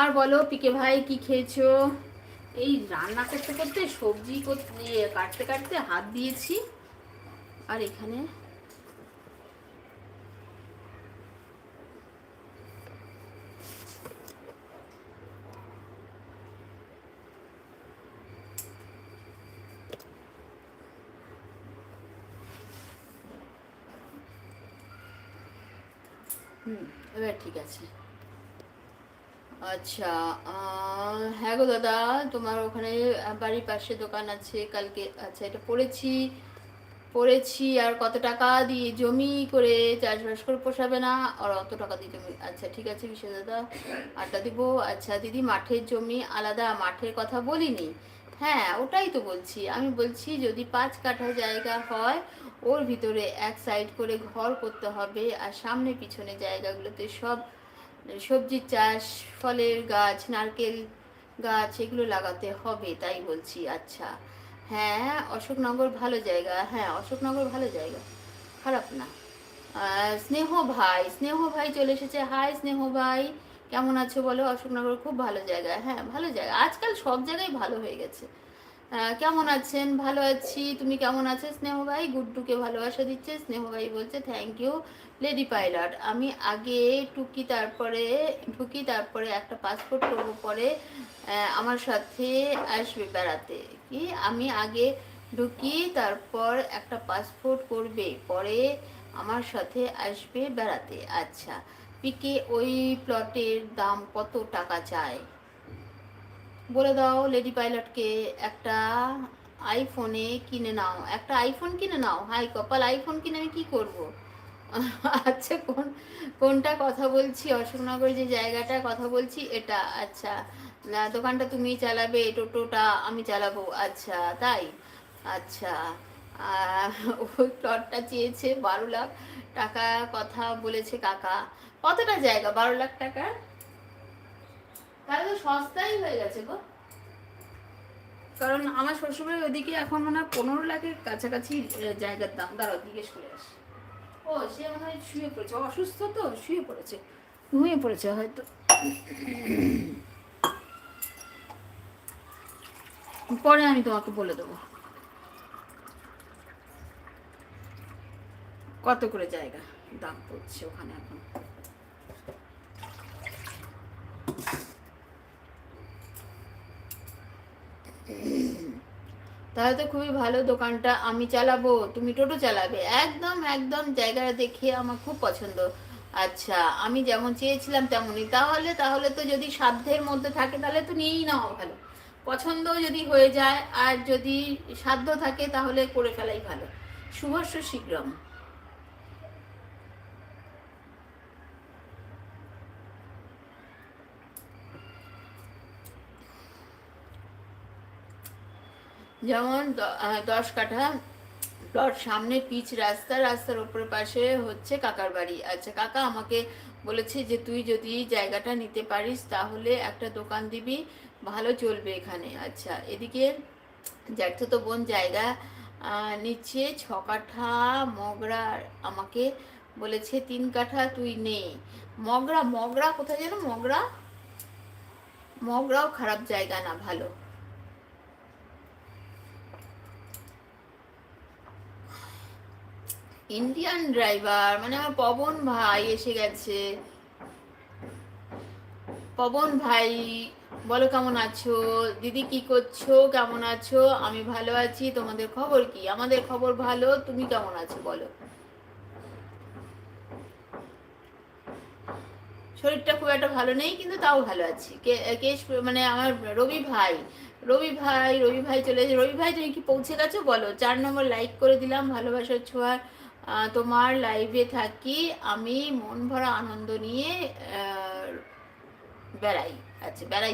আর বলো, পিকে ভাই, কি খেয়েছো? এই রান্না করতে করতে, সবজি করতে কাটতে কাটতে হাত দিয়েছি। আর এখানে হুম, এবার ঠিক আছে। আচ্ছা হ্যাঁ গো দাদা, তোমার ওখানে বাড়ির পাশে দোকান আছে, কালকে আচ্ছা এটা পড়েছি পড়েছি, আর কত টাকা দিয়ে জমি করে চাষবাস করে পোষাবে না? আর অত টাকা দিয়ে জমি আচ্ছা ঠিক আছে বিশেষ দাদা আটটা দিব। আচ্ছা দিদি, মাঠের জমি আলাদা, মাঠের কথা বলিনি। হ্যাঁ ওটাই তো বলছি, আমি বলছি যদি পাঁচ কাঠা জায়গা হয়, ওর ভিতরে এক সাইড করে ঘর করতে হবে, আর সামনে পিছনে জায়গাগুলোতে সব সবজির চাষ, ফলের গাছ, নারকেল গাছ এগুলো লাগাতে হবে, তাই বলছি। আচ্ছা। হ্যাঁ অশোকনগর ভালো জায়গা। হ্যাঁ অশোকনগর ভালো জায়গা। খারাপ না। স্নেহ ভাই স্নেহ ভাই চলে এসেছে। হাই, স্নেহ ভাই। কেমন আছো বলো? অশোকনগর খুব ভালো জায়গা। হ্যাঁ ভালো জায়গা। আজকাল সব জায়গায় ভালো হয়ে গেছে। কেমন আছেন? ভালো আছি। তুমি কেমন আছো? স্নেহ ভাই গুড্ডুকে ভালোবাসা দিচ্ছে। স্নেহ ভাই বলছে থ্যাংক ইউ লেডি পাইলট আমি আগে টুকি, তারপরে ঢুকি তারপরে একটা পাসপোর্ট করব, পরে আমার সাথে আসবে বেড়াতে। কি? আমি আগে ঢুকি তারপর একটা পাসপোর্ট করবে, পরে আমার সাথে আসবে বেড়াতে। আচ্ছা পিকে, ওই প্লটের দাম কত টাকা চায়? বলে দাও লেডি পাইলটকে একটা আইফোনে কিনে নাও। একটা আইফোন কিনে নাও? হাই কপাল আইফোন কিনে আমি কি করব? আচ্ছা কোন, কোনটা কথা বলছি? অশোকনগর যে জায়গাটা কথা বলছি, এটা। আচ্ছা দোকানটা তুমি চালাবে, টোটোটা আমি চালাবো। আচ্ছা তাই? আচ্ছা ওই প্লটটা চেয়েছে বারো লাখ টাকা কথা বলেছে কাকা। কতটা জায়গা? বারো লাখ টাকা তাহলে তো সস্তাই হয়ে গেছে গো। কারণ আমার শ্বশুরের ওইদিকে এখন মনে হয় পনেরো লাখের কাছাকাছি জায়গার দাম। দাঁড়াও জিজ্ঞেস করে আসি। ও সে মনে হয় শুয়ে পড়েছে। অসুস্থ তো শুয়ে পড়েছে। ঘুমিয়ে পড়েছে হয়তো। পরে আমি তোমাকে বলে দেবো। কত করে জায়গা দাম পড়ছে ওখানে এখন? তাহলে তো খুবই ভালো দোকানটা আমি চালাবো, তুমি টোটো চালাবে। একদম একদম জায়গা দেখে আমার খুব পছন্দ। আচ্ছা আমি যেমন চেয়েছিলাম তেমনই। তাহলে তাহলে তো যদি সাধ্যের মধ্যে থাকে, তাহলে তো নিয়েই নেওয়া ভালো। পছন্দ যদি হয়ে যায়, আর যদি সাধ্য থাকে, তাহলে করে ফেলাই ভালো। শুভস্য শীঘ্রম যেমন দশ কাঠা প্লট সামনে পিচ রাস্তা, রাস্তার ওপরের পাশে হচ্ছে কাকার বাড়ি। আচ্ছা কাকা আমাকে বলেছে যে, তুই যদি জায়গাটা নিতে পারিস, তাহলে একটা দোকান দিবি, ভালো চলবে এখানে। আচ্ছা এদিকে জ্যাঠতো তো বোন জায়গা নিচ্ছে, ছ কাঠা মগরা আমাকে বলেছে, তিন কাঠা তুই নে। মগরা মগরা কোথায় যেন? মগরা? মগরাও খারাপ জায়গা না, ভালো। ইন্ডিয়ান ড্রাইভার মানে আমার পবন ভাই এসে গেছে। পবন ভাই, বলো কেমন আছো? দিদি কি করছ? কেমন আছো? আমি ভালো আছি, তোমাদের খবর কি? আমাদের খবর ভালো, তুমি কেমন আছো বলো? শরীরটা খুব একটা ভালো নেই, কিন্তু তাও ভালো আছি। কে মানে আমার রবি ভাই রবি ভাই রবি ভাই চলে রবি ভাই তুমি কি পৌঁছে গেছো বলো? চার নম্বর লাইক করে দিলাম, ভালোবাসার ছোঁয়ার তোমার লাইভে থাকি আমি মন ভরা আনন্দ নিয়ে বেড়াই। আচ্ছা বেড়াই।